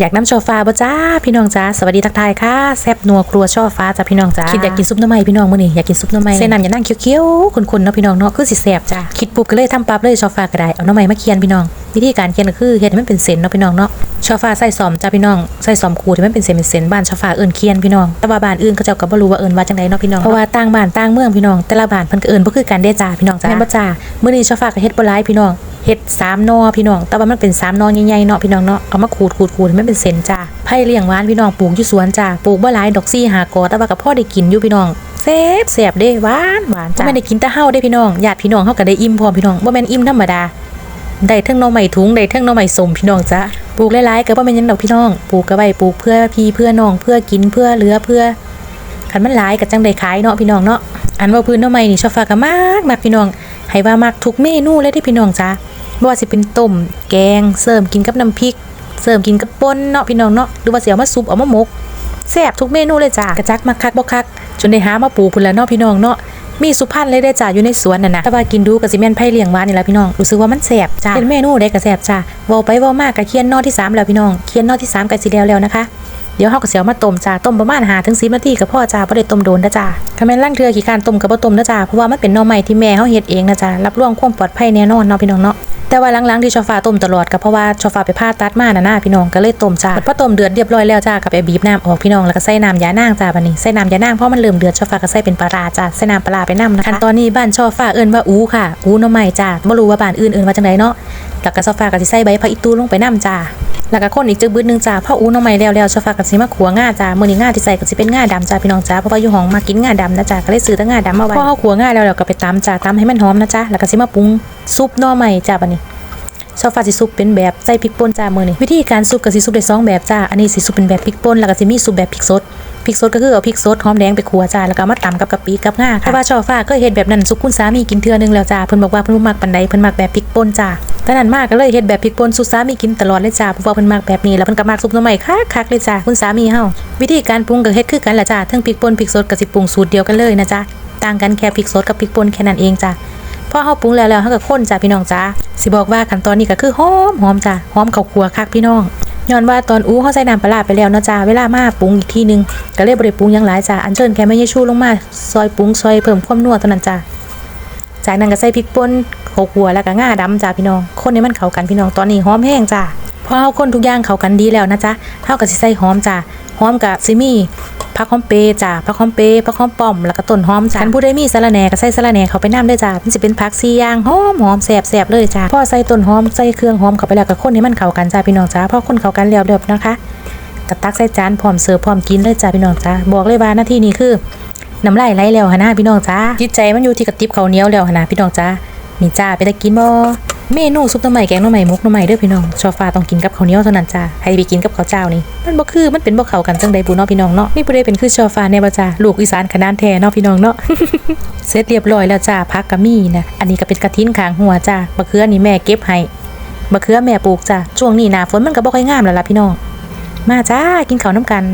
อยากน้ำช่อฟ้าบ่จ้าพี่น้องจ้าสวัสดีทักทายค่ะแซ่บนัวครัวช่อฟ้าจ้าพี่น้องจ้าคิดอยากกินซุปหน้ำไม้พี่น้องมื้อนี้อยากกินซุปหน้ำไม้เส้นน้ำอย่านั่งเคี้ยวๆคนๆเนาะพี่น้องเนาะคือสิแซ่บจ้าคิดปุ๊บก็เลยทำปั๊บเลยช่อฟ้าก็ได้เอาหน้ำไม้มาเคียนพี่น้อง วิธีการเคียนก็คือเฮ็ดให้มันเป็นเส้นเนาะพี่น้องเนาะช่อฟ้าใส่ซอมจ้าพี่น้องใส่ซอมขูดให้มันเป็นเส้นเป็นเส้นบ้านช่อฟ้าเอิ้นเคียนพี่น้องแต่ว่าบ้านอื่นเขาเจ้าก็บ่รู้ว่าเอิ้นว่าจังไดเนาะพี่น้องเพราะว่าต่างบ้านต่างเมืองพี่น้องแต่ละบ้านเพิ่นก็เอิ้นบ่คือกันเด้จ้าพี่น้องจ้าแม่นบ่จ้ามื้อนี้ช่อฟ้าก็เฮ็ดบ่หลายพี่น้อง เฮ็ดสามนอพี่น้อง แต่ว่ามันเป็นสามนอใหญ่ๆเนาะพี่น้องเนาะ เอามาขูดขูดขูดให้มันเป็นเส้นจ้าไผ่เลี้ยงหวานพี่น้องปลูกอยู่สวนจ้าปลูกบ่หลายดอกซี่หากอแต่ว่าก็พอได้กินอยู่พี่น้องแซ่บแซ่บเด้หวานหวานจ้าบ่แม่นได้กินแต่เฮาเด้พี่น้องญาติพี่น้องเฮาก็ได้อิ่มพร้อมพี่น้องบ่แม่นอิ่มธรรมดาได้เทั้งน่อไม้ถุงได้เทั้งน่อไม้สมพี่น้องจ้าปลูกหลายๆก็บ่แม่นยังดอกพี่น้องปลูกก็ไว้ปลูกเพื่อพี่เพื่อน้องเพื่อกินเพื่อเหลือเพื่อคันมันหลายก็จังได้ขายเนาะพี่น้องเนาะอันว่าพื้นน้ำไม้นี่ชอบฝากกันมากมากพี่น้องให้ว่ามักทุกเมนูเลยที่พี่น้องจ้า บ่ว่าสิเป็นต้มแกง เสริมกินกับน้ำพริก เสริมกินกับป่นเนาะพี่น้องเนาะหรือว่าสิเอามาซุปเอามาหมกแซ่บทุกเมนูเลยจ้ากระจักมักคักบ่คัก จนได้หามาปูพุ่นละเนาะพี่น้องเนาะมีสุพรรณเลยได้จ้าอยู่ในสวนน่ะนะแต่ว่ากินดูก็สิแม่นไผ่เลี้ยงวานนี่ล่ะพี่น้องรู้สึกว่ามันแซ่บจ้าเป็นเมนูได้ก็แซ่บจ้าเว้าไปเว้ามากก็เคียนนอที่สามแล้วพี่น้องเคียนนอที่สามก็สิแล้วแล้วนะคะ เดี๋ยวเฮาก็สิเอามาต้มจ้าต้มประมาณ5ถึง10นาทีก็พอจ้าบ่ได้ต้มโดนนะจ้าถ้าแม่นล่างเทื่อขี้คร้านต้มก็บ่ต้มนะจ้าเพราะว่ามันเป็นหน่อไม้ที่แม่เฮาเฮ็ดเองนะจ้ารับรองความปลอดภัยแน่นอนเนาะพี่น้องเนาะแต่ว่าหลังๆที่ชอฟ้าต้มตลอดก็เพราะว่าชอฟ้าไปผ่าตัดมาน่ะนะพี่น้องก็เลยต้มจ้าพอต้มเดือดเรียบร้อยแล้วจ้าก็ไปบีบน้ำออกพี่น้องแล้วก็ใส่น้ำยานางจ้าบัดนี้ใส่น้ำยานางเพราะมันเริ่มเดือดชอฟ้าก็ใส่เป็นปลาร้าจ้าใส่น้ำปลาร้าไปนํนะคะขั้นตอนนี้บ้านชอฟ้าเอิ้นว่าอูค่ะ อูหน่อไม้จ้าบ่รู้ว่าบ้านอื่นเอิ้นว่าจังไดเนาะแล้วก็ชอฟ้าก็สิใส่ใบผักอีตูลงไปนํจ้า แล้วก็คนอีกจึกบึดหนึงจ้าพ่ออู้น้องใหม่แล้วแล้วชอฟากับสีมาขัวง่าจ้ามือนี้ง่าที่ใส่กับสีเป็นง่าดำจ้าพี่น้องจ้าเพราะว่าอยู่ห้องมากินง่าดำนะจ้าก็เลยซื้อตั้งง่าดำมาไว้พอเฮาขัวง่าแล้วเราก็ไปตำจ้าตำให้มันหอมนะจ้าแล้วก็สีมาปรุงซุปน้อใหม่จ้าบันนี้ ชอฟ้าสิซุปเป็นแบบใส่พริกป่นจ้ามื้อนี้วิธีการซุปก็สิซุปได้สองแบบจ้าอันนี้สิซุปเป็นแบบพริกป่นแล้วก็สิมีซุปแบบพริกสดพริกสดก็คือเอาพริกสดหอมแดงไปขัวจ้าแล้วก็เอามาตำกับกะปิกับง่าค่ะแต่ว่าชอฟ้าก็เฮ็ดแบบนั้นสุกคุณสามีกินเทื่อนึงแล้วจ้าเพิ่นบอกว่าเพิ่นบ่มักปานใดเพิ่นมักแบบพริกป่นจ้าตอนนั้นมากก็เลยเฮ็ดแบบพริกป่นสุสามีกินตลอดเลยจ้าเพราะว่าเพิ่นมักแบบนี้แล้วเพิ่นก็มักซุปหน่อไม้คักๆเลยจ้าคุณสามีเฮาวิธีการปรุงก็เฮ็ดคือกันล่ะจ้าทั้งพริกป่นพริกสดก็สิปรุงสูตรเดียวกันเลยนะจ้าต่างกันแค่พริกสดกับพริกป่นแค่นั้นเองจ้า พอเฮาปรุงแล้วแล้วเฮาก็คนจ้าพี่น้องจ้าสิบอกว่าขั้นตอนนี้ก็คือหอมหอมจ้าหอมข้าวคั่วคักพี่น้องย้อนว่าตอนอู้เฮาใส่น้ำปลาไปแล้วเนาะจ้าเวลามาปรุงอีกทีนึงก็เลยบ่ได้ปรุงยังหลายจ้าอันเชิญแค่แม่ยายชูลงมาซอยปรุงซอยเพิ่มความนัวเท่านั้นจ้าจากนั้นก็ใส่พริกป่นโขกหัวแล้วก็ง่าดำจ้าพี่น้องคนให้มันเข้ากันพี่น้องตอนนี้หอมแห้งจ้าพอเฮาคนทุกอย่างเข้ากันดีแล้วนะจ๊ะเฮาก็สิใส่หอมจ้าหอมกับซิมี ผักหอมเปจ้าผักหอมเปผักหอมป้อมแล้วก็ต้นหอมจ้าคันผู้ใดมีสะระแหน่ก็ใส่สะระแหน่เขาไปน้ำด้วยจ้ามันสิเป็นผักสี่อย่างหอมหอมแซ่บเลยจ้าพอใส่ต้นหอมใส่เครื่องหอมเข้าไปแล้วก็คนให้มันเข้ากันจ้าพี่น้องจ้าพอคนเข้ากันแล้วเรียบนะคะก็ตักใส่จานพร้อมเสิร์ฟพร้อมกินเลยจ้าพี่น้องจ้าบอกเลยว่าหน้าที่นี้คือน้ำลายไหลแล้วหนนะพี่น้องจ้าจิตใจมันอยู่ที่กระติบเขาเนียวแล้วหนนะพี่น้องจ้านี่จ้าไปได้กินบ่ เมนูซุปน้ำใหม่แกงน้ำใหม่มุกน้ำใหม่เด้อพี่น้องชอฟ้าต้องกินกับข้าวเหนียวเท่านั้นจ้าใครไปกินกับข้าวเจ้านี่มันบ่คือมันเป็นบ่เข้ากันจังใดปูเนาะพี่น้องเนาะมีผู้ใดเป็นคือชอฟ้าแน่บ่จ้าลูกอีสานขนาดแท้เนาะพี่น้องเนาะเสร็จเรียบร้อยแล้วจ้าพักกะมี่นะอันนี้ก็เป็นกระทินขางหัวจ้าบะเขือนี่แม่เก็บให้บะเขือแม่ปลูกจ้าช่วงนี้หน้าฝนมันก็บ่ค่อยงามแล้วล่ะพี่น้องมาจ้ากินข้าวน้ำกัน